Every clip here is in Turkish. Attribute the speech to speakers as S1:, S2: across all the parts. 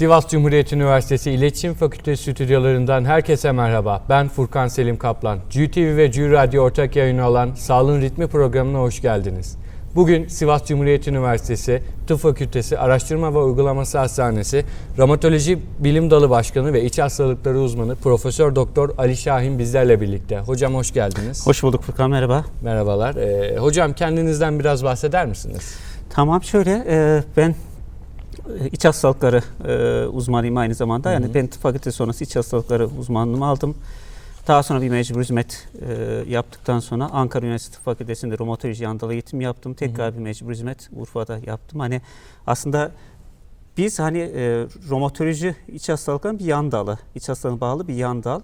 S1: Sivas Cumhuriyet Üniversitesi İletişim Fakültesi stüdyolarından herkese merhaba. Ben Furkan Selim Kaplan. GTV ve G Radyo ortak yayını olan Sağlığın Ritmi programına hoş geldiniz. Bugün Sivas Cumhuriyet Üniversitesi Tıp Fakültesi Araştırma ve Uygulaması Hastanesi Romatoloji Bilim Dalı Başkanı ve İç Hastalıkları Uzmanı Profesör Doktor Ali Şahin bizlerle birlikte. Hocam hoş geldiniz.
S2: Hoş bulduk Furkan merhaba.
S1: Merhabalar. Ee, hocam kendinizden biraz bahseder misiniz?
S2: Tamam şöyle e, ben iç hastalıkları e, uzmanıyım aynı zamanda. Yani ben tıp fakültesi sonrası iç hastalıkları uzmanlığımı aldım. Daha sonra bir mecbur hizmet e, yaptıktan sonra Ankara Üniversitesi Tıp Fakültesi'nde romatoloji yandalı eğitim yaptım. Tekrar bir mecbur hizmet Urfa'da yaptım. Hani aslında biz hani e, romatoloji iç hastalıkların bir yan dalı. İç hastalığına bağlı bir yan dal.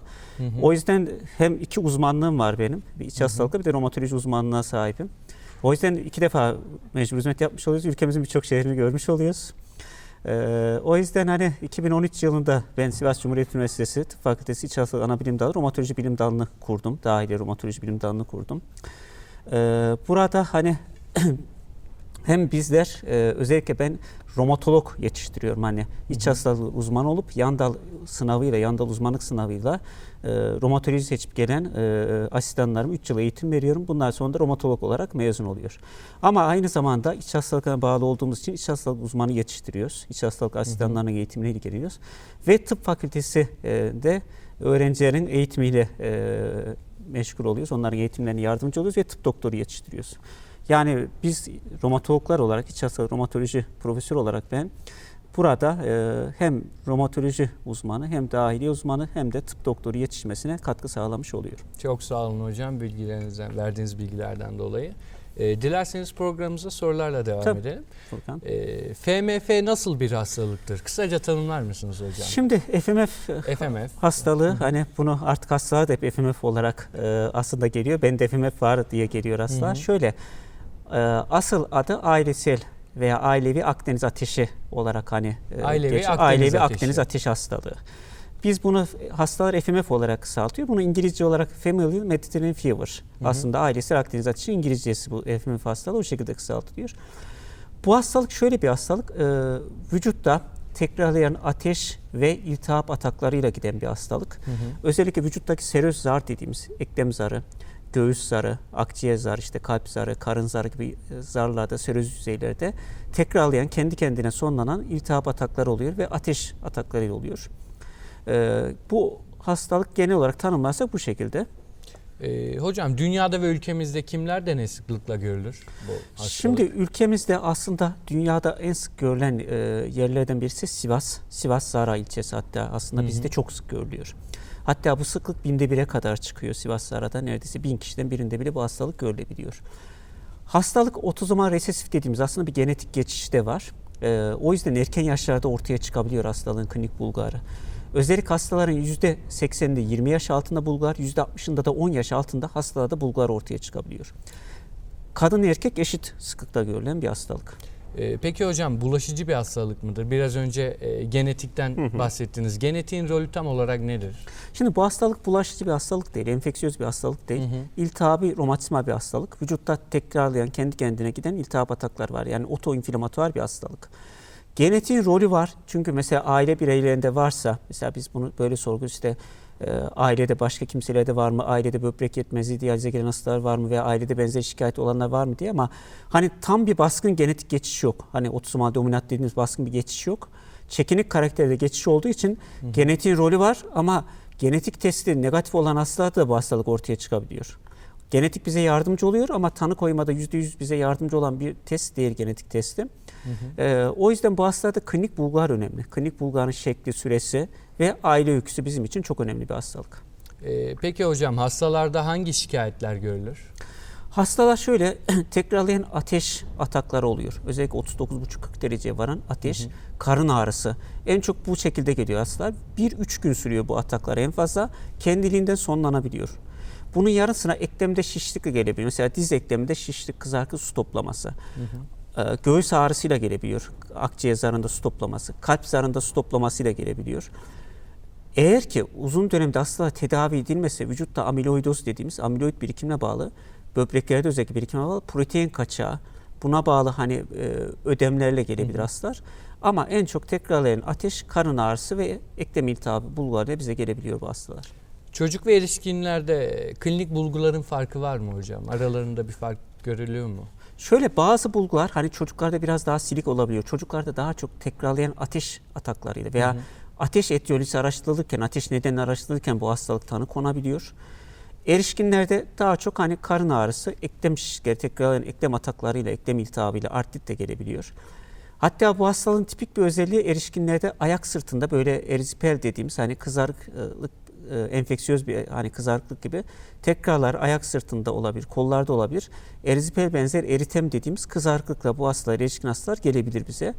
S2: O yüzden hem iki uzmanlığım var benim. Bir iç hastalıkta bir de romatoloji uzmanlığına sahibim. O yüzden iki defa mecbur hizmet yapmış oluyoruz. Ülkemizin birçok şehrini görmüş oluyoruz. Ee, o yüzden hani 2013 yılında ben Sivas Cumhuriyet Üniversitesi Tıp Fakültesi İç Hastalık Ana Bilim Dalı Romatoloji Bilim Dalı'nı kurdum. Dahiliye Romatoloji Bilim Dalı'nı kurdum. Ee, burada hani hem bizler e, özellikle ben romatolog yetiştiriyorum hani iç hastalığı uzmanı olup yan dal sınavıyla yan dal uzmanlık sınavıyla e, romatoloji seçip gelen e, asistanlarıma 3 yıl eğitim veriyorum. Bunlar sonunda romatolog olarak mezun oluyor. Ama aynı zamanda iç hastalıklarına bağlı olduğumuz için iç hastalık uzmanı yetiştiriyoruz. İç hastalık asistanlarının eğitimine ilgileniyoruz. Ve tıp fakültesi e, de öğrencilerin eğitimiyle e, meşgul oluyoruz. Onların eğitimlerine yardımcı oluyoruz ve tıp doktoru yetiştiriyoruz. Yani biz romatologlar olarak, iç hastalık romatoloji profesörü olarak ben burada e, hem romatoloji uzmanı hem dahiliye uzmanı hem de tıp doktoru yetişmesine katkı sağlamış oluyorum.
S1: Çok sağ olun hocam bilgilerinizden, verdiğiniz bilgilerden dolayı. Ee, dilerseniz programımıza sorularla devam
S2: Tabii.
S1: edelim.
S2: Furkan.
S1: Ee, FMF nasıl bir hastalıktır? Kısaca tanımlar mısınız hocam?
S2: Şimdi FMF
S1: FMF.
S2: hastalığı hani bunu artık hastalığa da hep FMF olarak e, aslında geliyor. Ben de FMF var diye geliyor hastalığa. Şöyle e, asıl adı ailesel veya ailevi Akdeniz ateşi olarak hani e,
S1: Ailevi
S2: geçiyor.
S1: Akdeniz
S2: ailevi
S1: ateşi.
S2: Akdeniz ateşi hastalığı. Biz bunu hastalar FMF olarak kısaltıyor. Bunu İngilizce olarak Familial Mediterranean Fever. Aslında ailesel Akdeniz ateşi İngilizcesi bu FMF hastalığı o şekilde kısaltılıyor. Bu hastalık şöyle bir hastalık. e, vücutta tekrarlayan ateş ve iltihap ataklarıyla giden bir hastalık. Özellikle vücuttaki seröz zar dediğimiz eklem zarı, göğüs zarı, akciğer zarı, işte kalp zarı, karın zarı gibi zarlarda, seröz yüzeylerde tekrarlayan, kendi kendine sonlanan iltihap atakları oluyor ve ateş atakları oluyor. E, bu hastalık genel olarak tanımlarsak bu şekilde.
S1: Ee, hocam dünyada ve ülkemizde kimlerde ne sıklıkla görülür bu hastalık?
S2: Şimdi ülkemizde aslında dünyada en sık görülen e, yerlerden birisi Sivas. Sivas Zara ilçesi hatta aslında bizde çok sık görülüyor. Hatta bu sıklık binde bire kadar çıkıyor Sivas Zara'da. Neredeyse bin kişiden birinde bile bu hastalık görülebiliyor. Hastalık otizma resesif dediğimiz aslında bir genetik geçiş de var. E, o yüzden erken yaşlarda ortaya çıkabiliyor hastalığın klinik bulgarı. Özellikle hastaların %80'inde 20 yaş altında bulgar, %60'ında da 10 yaş altında hastalarda bulgar ortaya çıkabiliyor. Kadın erkek eşit sıklıkta görülen bir hastalık.
S1: Ee, peki hocam bulaşıcı bir hastalık mıdır? Biraz önce e, genetikten bahsettiniz. Genetiğin rolü tam olarak nedir?
S2: Şimdi bu hastalık bulaşıcı bir hastalık değil, enfeksiyöz bir hastalık değil. İltihabi romatizma bir hastalık. Vücutta tekrarlayan, kendi kendine giden iltihap ataklar var. Yani otoinflamatuar bir hastalık. Genetiğin rolü var. Çünkü mesela aile bireylerinde varsa, mesela biz bunu böyle sorguyoruz işte e, ailede başka kimselerde var mı? Ailede böbrek yetmezliği, diyalize gelen hastalar var mı? Veya ailede benzer şikayet olanlar var mı diye ama hani tam bir baskın genetik geçiş yok. Hani otizmal dominant dediğimiz baskın bir geçiş yok. Çekinik karakterde geçiş olduğu için genetiğin rolü var ama genetik testi negatif olan hastalarda da bu hastalık ortaya çıkabiliyor. Genetik bize yardımcı oluyor ama tanı koymada %100 bize yardımcı olan bir test değil genetik testi. Ee, o yüzden bu hastalarda klinik bulgar önemli. Klinik bulgarın şekli, süresi ve aile öyküsü bizim için çok önemli bir hastalık.
S1: Ee, peki hocam hastalarda hangi şikayetler görülür?
S2: Hastalar şöyle tekrarlayan ateş atakları oluyor. Özellikle 39,5-40 dereceye varan ateş, karın ağrısı. En çok bu şekilde geliyor hastalar. 1-3 gün sürüyor bu ataklar en fazla. Kendiliğinden sonlanabiliyor. Bunun yarısına eklemde şişlik de gelebiliyor. Mesela diz ekleminde şişlik, kızarıklık, su toplaması. Ee, Göğüs ağrısıyla gelebiliyor. Akciğer zarında su toplaması. Kalp zarında su toplamasıyla gelebiliyor. Eğer ki uzun dönemde hastalar tedavi edilmese vücutta amiloidoz dediğimiz amiloid birikimine bağlı böbreklerde özellikle birikimine bağlı protein kaçağı, Buna bağlı hani e, ödemlerle gelebilir hastalar. Ama en çok tekrarlayan ateş, karın ağrısı ve eklem iltihabı bulgularıyla bize gelebiliyor bu hastalar.
S1: Çocuk ve erişkinlerde klinik bulguların farkı var mı hocam? Aralarında bir fark görülüyor mu?
S2: Şöyle bazı bulgular hani çocuklarda biraz daha silik olabiliyor. Çocuklarda daha çok tekrarlayan ateş ataklarıyla veya ateş etiyolojisi araştırılırken, ateş nedeni araştırılırken bu hastalık tanı konabiliyor. Erişkinlerde daha çok hani karın ağrısı, eklem şişleri, tekrarlayan eklem ataklarıyla, eklem iltihabıyla artrit de gelebiliyor. Hatta bu hastalığın tipik bir özelliği erişkinlerde ayak sırtında böyle erizipel dediğimiz hani kızarıklık e, enfeksiyöz bir hani kızarıklık gibi tekrarlar ayak sırtında olabilir, kollarda olabilir. Erizipel benzer eritem dediğimiz kızarıklıkla bu hastalar, erişkin hastalar gelebilir bize.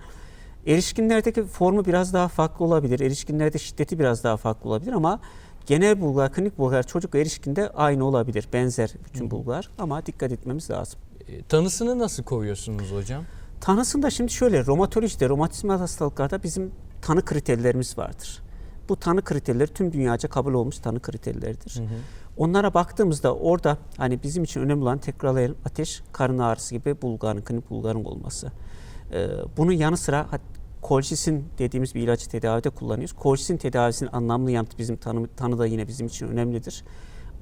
S2: Erişkinlerdeki formu biraz daha farklı olabilir. Erişkinlerde şiddeti biraz daha farklı olabilir ama genel bulgular, klinik bulgular çocuk erişkinde aynı olabilir. Benzer bütün bulgular ama dikkat etmemiz lazım.
S1: E, Tanısını nasıl koyuyorsunuz hocam?
S2: Tanısında şimdi şöyle romatolojide, romatizmal hastalıklarda bizim tanı kriterlerimiz vardır. Bu tanı kriterleri tüm dünyaca kabul olmuş tanı kriterleridir. Onlara baktığımızda orada hani bizim için önemli olan tekrarlayan ateş, karın ağrısı gibi bulguların, klinik bulguların olması. Ee, bunun yanı sıra kolşisin dediğimiz bir ilacı tedavide kullanıyoruz. Kolşisin tedavisinin anlamlı yanıtı bizim tanı, tanı da yine bizim için önemlidir.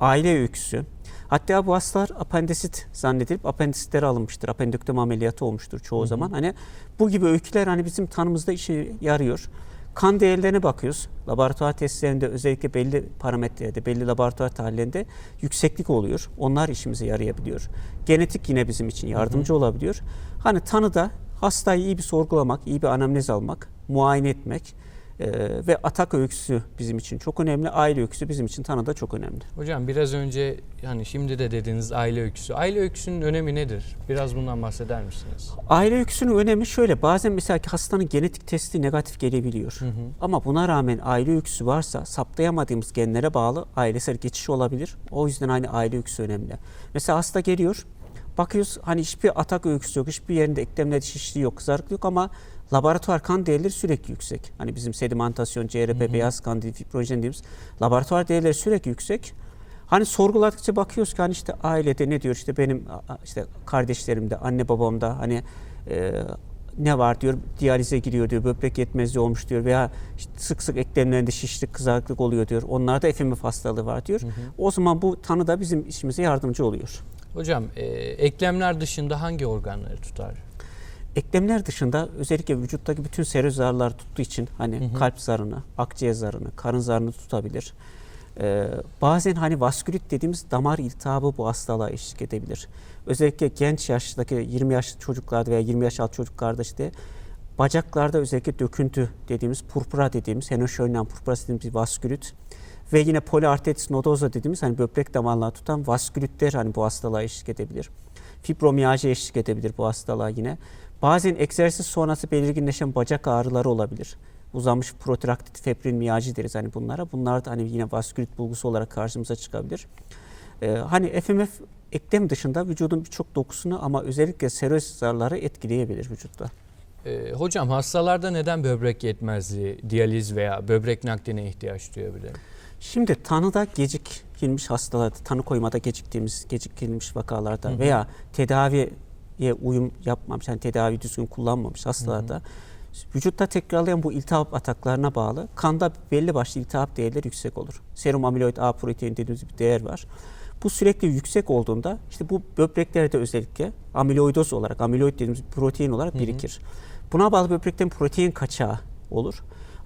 S2: Aile öyküsü. Hatta bu hastalar apendisit zannedilip apendisitleri alınmıştır. Apendektomi ameliyatı olmuştur çoğu zaman. Hani bu gibi öyküler hani bizim tanımızda işe yarıyor. Kan değerlerine bakıyoruz. Laboratuvar testlerinde özellikle belli parametrelerde, belli laboratuvar tahlillerinde yükseklik oluyor. Onlar işimize yarayabiliyor. Genetik yine bizim için yardımcı olabiliyor. Hani tanıda hastayı iyi bir sorgulamak, iyi bir anamnez almak, muayene etmek e, ve atak öyküsü bizim için çok önemli. Aile öyküsü bizim için tanıda çok önemli.
S1: Hocam biraz önce hani şimdi de dediğiniz aile öyküsü. Aile öyküsünün önemi nedir? Biraz bundan bahseder misiniz?
S2: Aile öyküsünün önemi şöyle. Bazen mesela ki hastanın genetik testi negatif gelebiliyor. Ama buna rağmen aile öyküsü varsa saptayamadığımız genlere bağlı ailesel geçiş olabilir. O yüzden aynı aile öyküsü önemli. Mesela hasta geliyor. Bakıyoruz hani hiçbir atak öyküsü yok. Hiçbir yerinde eklemler şişliği yok, kızarıklık yok ama laboratuvar kan değerleri sürekli yüksek. Hani bizim sedimentasyon, CRP, beyaz kan, fibrojen dediğimiz laboratuvar değerleri sürekli yüksek. Hani sorguladıkça bakıyoruz ki hani işte ailede ne diyor işte benim işte kardeşlerimde, anne babamda hani e, ne var diyor diyalize giriyor diyor böbrek yetmezliği olmuş diyor veya işte sık sık eklemlerinde şişlik kızarıklık oluyor diyor. Onlarda FMF hastalığı var diyor. O zaman bu tanı da bizim işimize yardımcı oluyor.
S1: Hocam e, eklemler dışında hangi organları tutar?
S2: Eklemler dışında özellikle vücuttaki bütün seröz zarlar tuttuğu için hani kalp zarını, akciğer zarını, karın zarını tutabilir. Ee, bazen hani vaskülit dediğimiz damar iltihabı bu hastalığa eşlik edebilir. Özellikle genç yaştaki 20 yaşlı çocuklarda veya 20 yaş altı çocuklarda işte bacaklarda özellikle döküntü dediğimiz purpura dediğimiz henoşöinen purpurası dediğimiz bir vaskülit ve yine poliarteritis nodosa dediğimiz hani böbrek damarlarını tutan vaskülitler hani bu hastalığa eşlik edebilir. Fibromiyalji eşlik edebilir bu hastalığa yine. Bazen egzersiz sonrası belirginleşen bacak ağrıları olabilir. Uzanmış protraktit febrin miyalji deriz hani bunlara. Bunlar da hani yine vaskülit bulgusu olarak karşımıza çıkabilir. Ee, hani FMF eklem dışında vücudun birçok dokusunu ama özellikle seröz zarları etkileyebilir vücutta.
S1: E, hocam hastalarda neden böbrek yetmezliği, diyaliz veya böbrek nakline ihtiyaç duyabilir?
S2: Şimdi tanıda gecikilmiş hastalarda, tanı koymada geciktiğimiz, gecikilmiş vakalarda veya tedaviye uyum yapmamış, yani tedavi düzgün kullanmamış hastalarda vücutta tekrarlayan bu iltihap ataklarına bağlı kanda belli başlı iltihap değerleri yüksek olur. Serum amiloid A protein dediğimiz bir değer var. Bu sürekli yüksek olduğunda işte bu böbreklerde özellikle amiloidoz olarak, amiloid dediğimiz protein olarak birikir. Buna bağlı böbrekten protein kaçağı olur.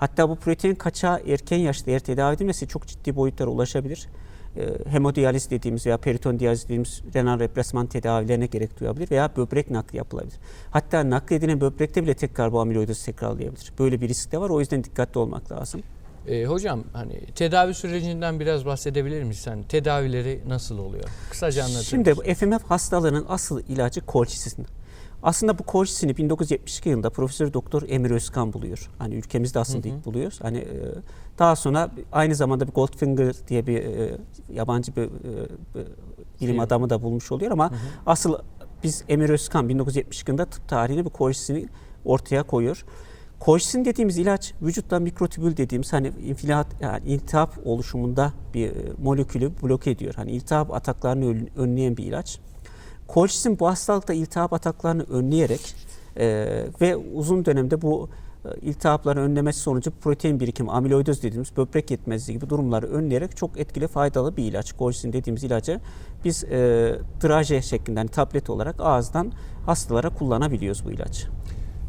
S2: Hatta bu protein kaçağı erken yaşta eğer tedavi edilmesi çok ciddi boyutlara ulaşabilir. E, hemodiyaliz dediğimiz veya periton diyaliz dediğimiz renal replasman tedavilerine gerek duyabilir veya böbrek nakli yapılabilir. Hatta nakledilen böbrekte bile tekrar bu amiloidozu tekrarlayabilir. Böyle bir risk de var. O yüzden dikkatli olmak lazım.
S1: E, hocam hani tedavi sürecinden biraz bahsedebilir misin? Hani tedavileri nasıl oluyor? Kısaca anlatır
S2: Şimdi
S1: mısın?
S2: FMF hastalığının asıl ilacı kolçisin. Aslında bu kolçisini 1972 yılında Profesör Doktor Emir Özkan buluyor. Hani ülkemizde aslında ilk buluyor. Hani e, daha sonra aynı zamanda bir Goldfinger diye bir e, yabancı bir, e, bir bilim
S1: Şey-
S2: adamı da bulmuş oluyor ama asıl biz Emir Özkan 1972 yılında tıp tarihinde bu kolçisini ortaya koyuyor. Kolçisin dediğimiz ilaç vücutta mikrotübül dediğimiz hani infilat yani iltihap oluşumunda bir e, molekülü bloke ediyor. Hani iltihap ataklarını ön- önleyen bir ilaç. Kolşizin bu hastalıkta iltihap ataklarını önleyerek e, ve uzun dönemde bu e, iltihapların önlemesi sonucu protein birikimi, amiloidoz dediğimiz böbrek yetmezliği gibi durumları önleyerek çok etkili faydalı bir ilaç. Kolşizin dediğimiz ilacı biz e, draje şeklinde hani tablet olarak ağızdan hastalara kullanabiliyoruz bu ilacı.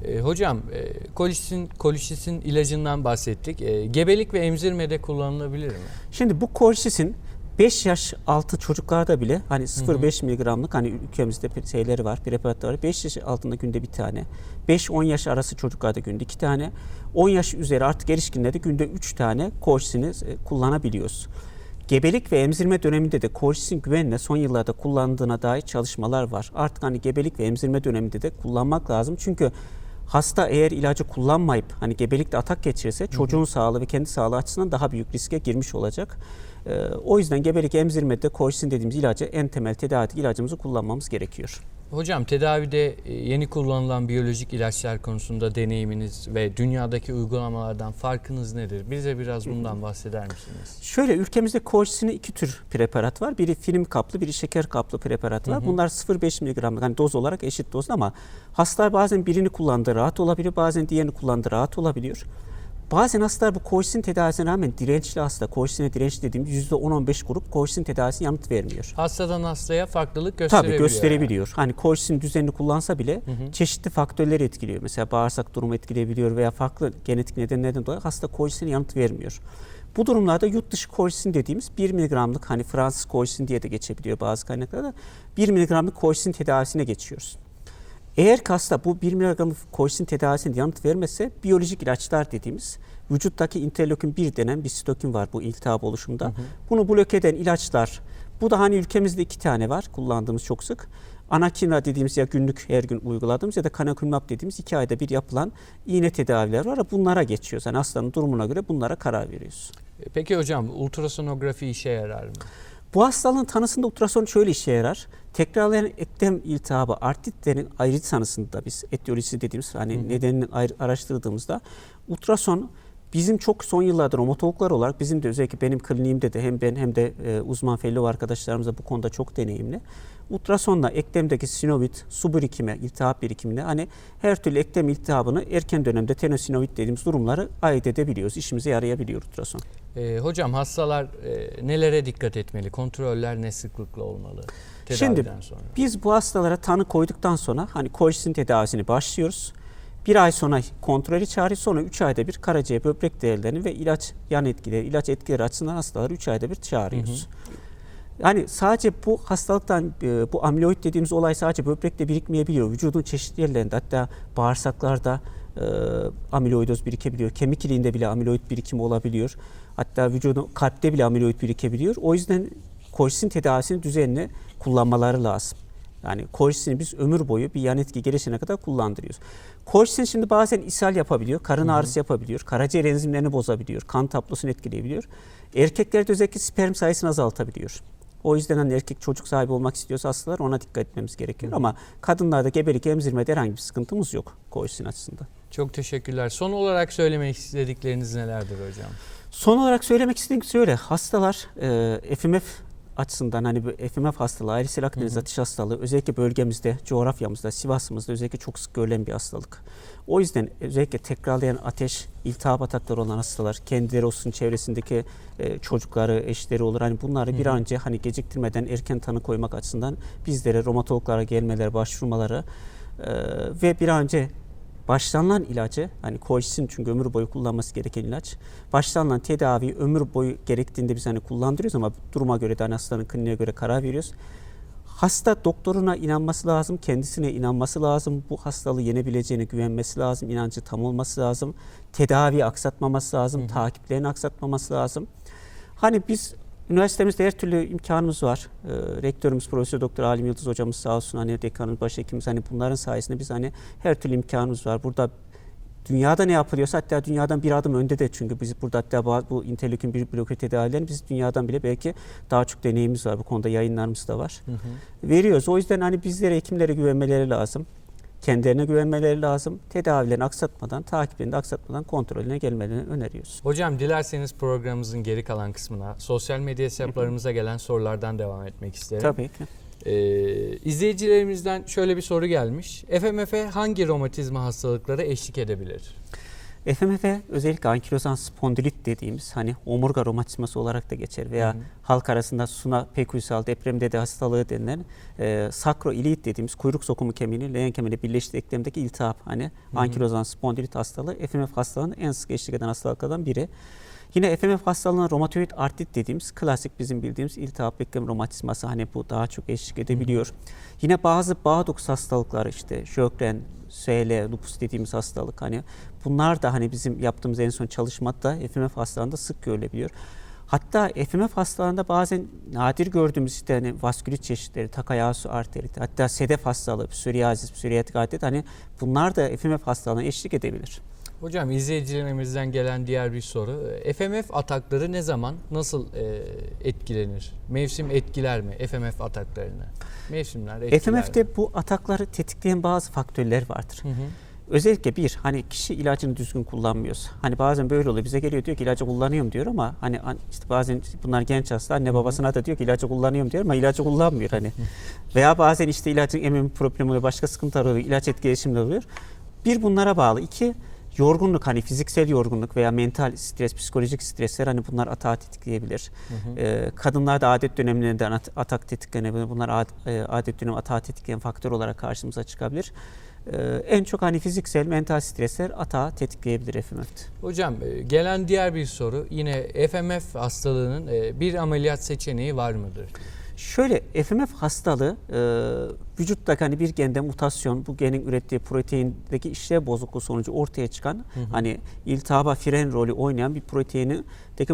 S1: E, hocam e, kolisin, kolisin ilacından bahsettik. E, gebelik ve emzirmede kullanılabilir mi?
S2: Şimdi bu kolşisin 5 yaş altı çocuklarda bile hani 0,5 miligramlık hani ülkemizde şeyleri var, preparatları 5 yaş altında günde bir tane. 5-10 yaş arası çocuklarda günde 2 tane. 10 yaş üzeri artık erişkinlerde günde 3 tane kolşisini e, kullanabiliyoruz. Gebelik ve emzirme döneminde de kolşisin güvenle son yıllarda kullandığına dair çalışmalar var. Artık hani gebelik ve emzirme döneminde de kullanmak lazım. Çünkü hasta eğer ilacı kullanmayıp hani gebelikte atak geçirirse çocuğun sağlığı ve kendi sağlığı açısından daha büyük riske girmiş olacak. Ee, o yüzden gebelik emzirmede kolşisin dediğimiz ilacı en temel tedavi ilacımızı kullanmamız gerekiyor.
S1: Hocam tedavide e, yeni kullanılan biyolojik ilaçlar konusunda deneyiminiz ve dünyadaki uygulamalardan farkınız nedir? Bize biraz bundan bahseder misiniz?
S2: Şöyle ülkemizde kolşisinin iki tür preparat var. Biri film kaplı, biri şeker kaplı preparat var. Bunlar 0,5 miligramlık hani doz olarak eşit dozda ama hastalar bazen birini kullandığı rahat olabiliyor, bazen diğerini kullandığı rahat olabiliyor. Bazen hastalar bu kolşisin tedavisine rağmen dirençli hasta, kolşisine dirençli dediğimiz %10-15 grup kolşisin tedavisine yanıt vermiyor.
S1: Hastadan hastaya farklılık gösterebiliyor.
S2: Tabii gösterebiliyor. Hani kolşisin düzenini kullansa bile çeşitli faktörleri etkiliyor. Mesela bağırsak durumu etkileyebiliyor veya farklı genetik nedenlerden dolayı hasta kolşisine yanıt vermiyor. Bu durumlarda yurt dışı kolşisin dediğimiz 1 miligramlık hani Fransız kolşisin diye de geçebiliyor bazı kaynaklarda 1 miligramlık kolşisin tedavisine geçiyoruz. Eğer hasta bu 1 miligramlık kolşisin tedavisine yanıt vermezse biyolojik ilaçlar dediğimiz vücuttaki interleukin 1 denen bir sitokin var bu iltihap oluşumda. Bunu bloke eden ilaçlar bu da hani ülkemizde iki tane var kullandığımız çok sık. Anakinra dediğimiz ya günlük her gün uyguladığımız ya da kanakumab dediğimiz iki ayda bir yapılan iğne tedaviler var. Bunlara geçiyoruz. Yani hastanın durumuna göre bunlara karar veriyoruz.
S1: Peki hocam ultrasonografi işe yarar mı?
S2: Bu hastalığın tanısında ultrason şöyle işe yarar. Tekrarlayan eklem iltihabı artritlerin ayrıt tanısında biz etiyolojisi dediğimiz hani nedenini ayrı- araştırdığımızda ultrason bizim çok son yıllardır romatologlar olarak bizim de özellikle benim kliniğimde de hem ben hem de e, uzman fellow arkadaşlarımız da bu konuda çok deneyimli. Ultrasonla eklemdeki sinovit, su birikimi, iltihap birikimine hani her türlü eklem iltihabını erken dönemde tenosinovit dediğimiz durumları ayırt edebiliyoruz. İşimize yarayabiliyor ultrason.
S1: E, hocam hastalar e, nelere dikkat etmeli? Kontroller ne sıklıkla olmalı?
S2: Şimdi
S1: Tedaviden sonra.
S2: biz bu hastalara tanı koyduktan sonra hani kolşisin tedavisini başlıyoruz. Bir ay sonra kontrolü çağırıyor sonra 3 ayda bir karaciğer böbrek değerlerini ve ilaç yan etkileri, ilaç etkileri açısından hastaları 3 ayda bir çağırıyoruz. Yani sadece bu hastalıktan e, bu amiloid dediğimiz olay sadece böbrekte birikmeyebiliyor. Vücudun çeşitli yerlerinde hatta bağırsaklarda e, amiloidoz birikebiliyor. Kemik iliğinde bile amiloid birikimi olabiliyor. Hatta vücudun kalpte bile amiloid birikebiliyor. O yüzden kolşisin tedavisini düzenli kullanmaları lazım. Yani kolşisini biz ömür boyu bir yan etki gelişene kadar kullandırıyoruz. Kolşisin şimdi bazen ishal yapabiliyor, karın ağrısı yapabiliyor, karaciğer enzimlerini bozabiliyor, kan tablosunu etkileyebiliyor. Erkeklerde özellikle sperm sayısını azaltabiliyor. O yüzden hani erkek çocuk sahibi olmak istiyorsa hastalar ona dikkat etmemiz gerekiyor. Ama kadınlarda gebelik emzirmede herhangi bir sıkıntımız yok kolşisin açısından.
S1: Çok teşekkürler. Son olarak söylemek istedikleriniz nelerdir hocam?
S2: Son olarak söylemek istediğim şöyle. Hastalar e, FMF açısından hani FMF hastalığı, ailesel Akdeniz ateş hastalığı özellikle bölgemizde, coğrafyamızda, Sivas'ımızda özellikle çok sık görülen bir hastalık. O yüzden özellikle tekrarlayan ateş, iltihap atakları olan hastalar, kendileri olsun çevresindeki e, çocukları, eşleri olur. Hani bunları bir an önce hani geciktirmeden erken tanı koymak açısından bizlere romatologlara gelmeleri, başvurmaları e, ve bir an önce başlanılan ilacı hani kolşisin çünkü ömür boyu kullanması gereken ilaç. Başlanılan tedavi ömür boyu gerektiğinde biz hani kullandırıyoruz ama duruma göre de hani hastanın kliniğe göre karar veriyoruz. Hasta doktoruna inanması lazım, kendisine inanması lazım. Bu hastalığı yenebileceğine güvenmesi lazım, inancı tam olması lazım. Tedavi aksatmaması lazım, takiplerini aksatmaması lazım. Hani biz üniversitemizde her türlü imkanımız var. Ee, rektörümüz Profesör Doktor Alim Yıldız hocamız sağ olsun hani dekanımız, başhekimimiz hani bunların sayesinde biz hani her türlü imkanımız var. Burada dünyada ne yapılıyorsa hatta dünyadan bir adım önde de çünkü biz burada hatta bazı bu interleukin bir bloke tedavilerini biz dünyadan bile belki daha çok deneyimimiz var. Bu konuda yayınlarımız da var. Veriyoruz. O yüzden hani bizlere hekimlere güvenmeleri lazım. Kendilerine güvenmeleri lazım. Tedavilerini aksatmadan, takiplerini aksatmadan kontrolüne gelmelerini öneriyoruz.
S1: Hocam dilerseniz programımızın geri kalan kısmına sosyal medya hesaplarımıza gelen sorulardan devam etmek isterim.
S2: Tabii ki.
S1: Ee, izleyicilerimizden şöyle bir soru gelmiş. FMF hangi romatizma hastalıklara eşlik edebilir?
S2: FMF özellikle ankilozan spondilit dediğimiz hani omurga romatizması olarak da geçer veya
S1: Hı hı.
S2: halk arasında suna pekuysal deprem dede hastalığı denilen e, sakroiliit dediğimiz kuyruk sokumu kemiğinin leğen kemiğiyle birleştiği eklemdeki iltihap hani ankilozan spondilit hastalığı FMF hastalığının en sık eşlik eden hastalıklardan biri. Yine FMF hastalığına romatoid artrit dediğimiz klasik bizim bildiğimiz iltihap eklem romatizması hani bu daha çok eşlik edebiliyor. Yine bazı bağ dokusu hastalıkları işte Sjögren, SL, lupus dediğimiz hastalık hani bunlar da hani bizim yaptığımız en son çalışmada FMF hastalığında sık görülebiliyor. Hatta FMF hastalarında bazen nadir gördüğümüz işte hani vaskülit çeşitleri, Takayasu arteriti, hatta sedef hastalığı, psoriazis, psoriatik artrit hani bunlar da FMF hastalığına eşlik edebilir.
S1: Hocam izleyicilerimizden gelen diğer bir soru. FMF atakları ne zaman, nasıl e, etkilenir? Mevsim etkiler mi FMF ataklarını? Mevsimler etkiler mi?
S2: FMF'de bu atakları tetikleyen bazı faktörler vardır.
S1: Hı hı.
S2: Özellikle bir hani kişi ilacını düzgün kullanmıyorsa. Hani bazen böyle oluyor. Bize geliyor diyor ki ilacı kullanıyorum diyor ama hani an- işte bazen bunlar genç hasta anne babasına da diyor ki ilacı kullanıyorum diyor ama ilacı kullanmıyor hani. Veya bazen işte ilacın emim problemi oluyor, başka sıkıntılar oluyor, ilaç etkileşimleri oluyor. Bir bunlara bağlı. iki yorgunluk hani fiziksel yorgunluk veya mental stres, psikolojik stresler hani bunlar atağı tetikleyebilir. Ee, kadınlarda adet dönemlerinde at- atak tetiklenebilir. Bunlar ad- e, adet dönemi atağı tetikleyen faktör olarak karşımıza çıkabilir. Ee, en çok hani fiziksel, mental stresler atağı tetikleyebilir FMF'de.
S1: Hocam e, gelen diğer bir soru yine FMF hastalığının e, bir ameliyat seçeneği var mıdır?
S2: Şöyle FMF hastalığı e, vücuttaki hani bir gende mutasyon bu genin ürettiği proteindeki işlev bozukluğu sonucu ortaya çıkan hani iltihaba fren rolü oynayan bir proteindeki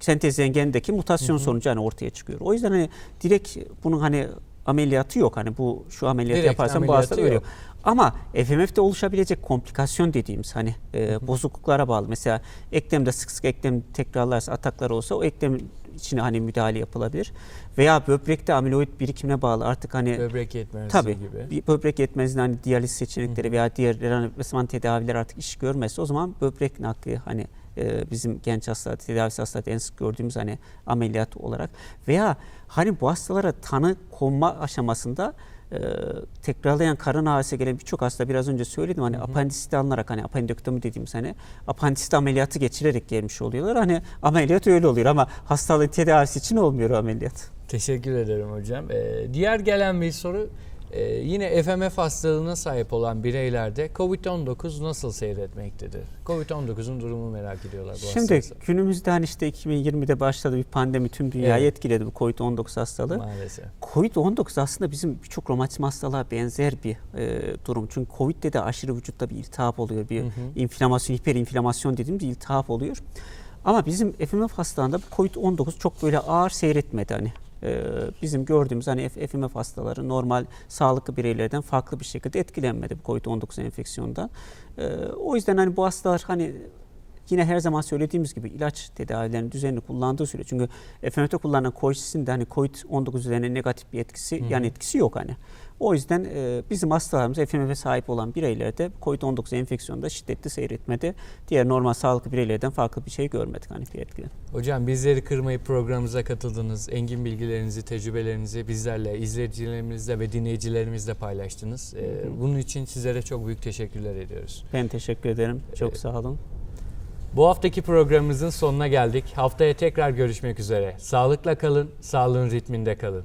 S2: sentezleyen gendeki mutasyon sonucu hani ortaya çıkıyor. O yüzden hani direkt bunun hani ameliyatı yok. Hani bu şu ameliyatı
S1: Direkt
S2: yaparsan bu hasta ölüyor. Ama FMF'de oluşabilecek komplikasyon dediğimiz hani e, bozukluklara bağlı. Mesela eklemde sık sık eklem tekrarlarsa ataklar olsa o eklem içine hani müdahale yapılabilir. Veya böbrekte amiloid birikimine bağlı artık hani
S1: Böbrek yetmezliği
S2: Tabii.
S1: gibi.
S2: Bir böbrek yetmezliği hani diyaliz seçenekleri veya diğer randomisman tedaviler artık iş görmezse o zaman böbrek nakli hani e, bizim genç hasta tedavisi hastalarda en sık gördüğümüz hani ameliyat olarak veya hani bu hastalara tanı konma aşamasında e, tekrarlayan karın ağrısı gelen birçok hasta biraz önce söyledim hani apandisiti alınarak hani apendektomi dediğimiz hani apandisit ameliyatı geçirerek gelmiş oluyorlar. Hani ameliyat öyle oluyor ama hastalığın tedavisi için olmuyor ameliyat.
S1: Teşekkür ederim hocam. E, diğer gelen bir soru e, yine FMF hastalığına sahip olan bireylerde COVID-19 nasıl seyretmektedir? COVID-19'un durumunu merak ediyorlar bu
S2: Şimdi
S1: hastalar.
S2: günümüzde hani işte 2020'de başladı bir pandemi tüm dünyayı
S1: Evet.
S2: etkiledi bu COVID-19 hastalığı.
S1: Maalesef.
S2: COVID-19 aslında bizim birçok romatizma hastalığa benzer bir e, durum. Çünkü COVID'de de aşırı vücutta bir iltihap oluyor. Bir
S1: Hı hı.
S2: inflamasyon, hiperinflamasyon dediğimiz iltihap oluyor. Ama bizim FMF hastalığında bu COVID-19 çok böyle ağır seyretmedi hani. E, bizim gördüğümüz hani FMF hastaları normal sağlıklı bireylerden farklı bir şekilde etkilenmedi bu COVID-19 enfeksiyondan. E, o yüzden hani bu hastalar hani Yine her zaman söylediğimiz gibi ilaç tedavilerini düzenli kullandığı süre çünkü FMF'de kullanılan kortisin de hani COVID-19 üzerine negatif bir etkisi yan etkisi yok hani. O yüzden e, bizim hastalarımız FMF'e sahip olan bireylerde COVID-19 enfeksiyonunda şiddetli seyretmedi. Diğer normal sağlıklı bireylerden farklı bir şey görmedik hani bir etkili.
S1: Hocam bizleri kırmayıp programımıza katıldınız. Engin bilgilerinizi, tecrübelerinizi bizlerle, izleyicilerimizle ve dinleyicilerimizle paylaştınız. Ee, bunun için sizlere çok büyük teşekkürler ediyoruz.
S2: Ben teşekkür ederim. Çok sağ olun.
S1: Bu haftaki programımızın sonuna geldik. Haftaya tekrar görüşmek üzere. Sağlıkla kalın, sağlığın ritminde kalın.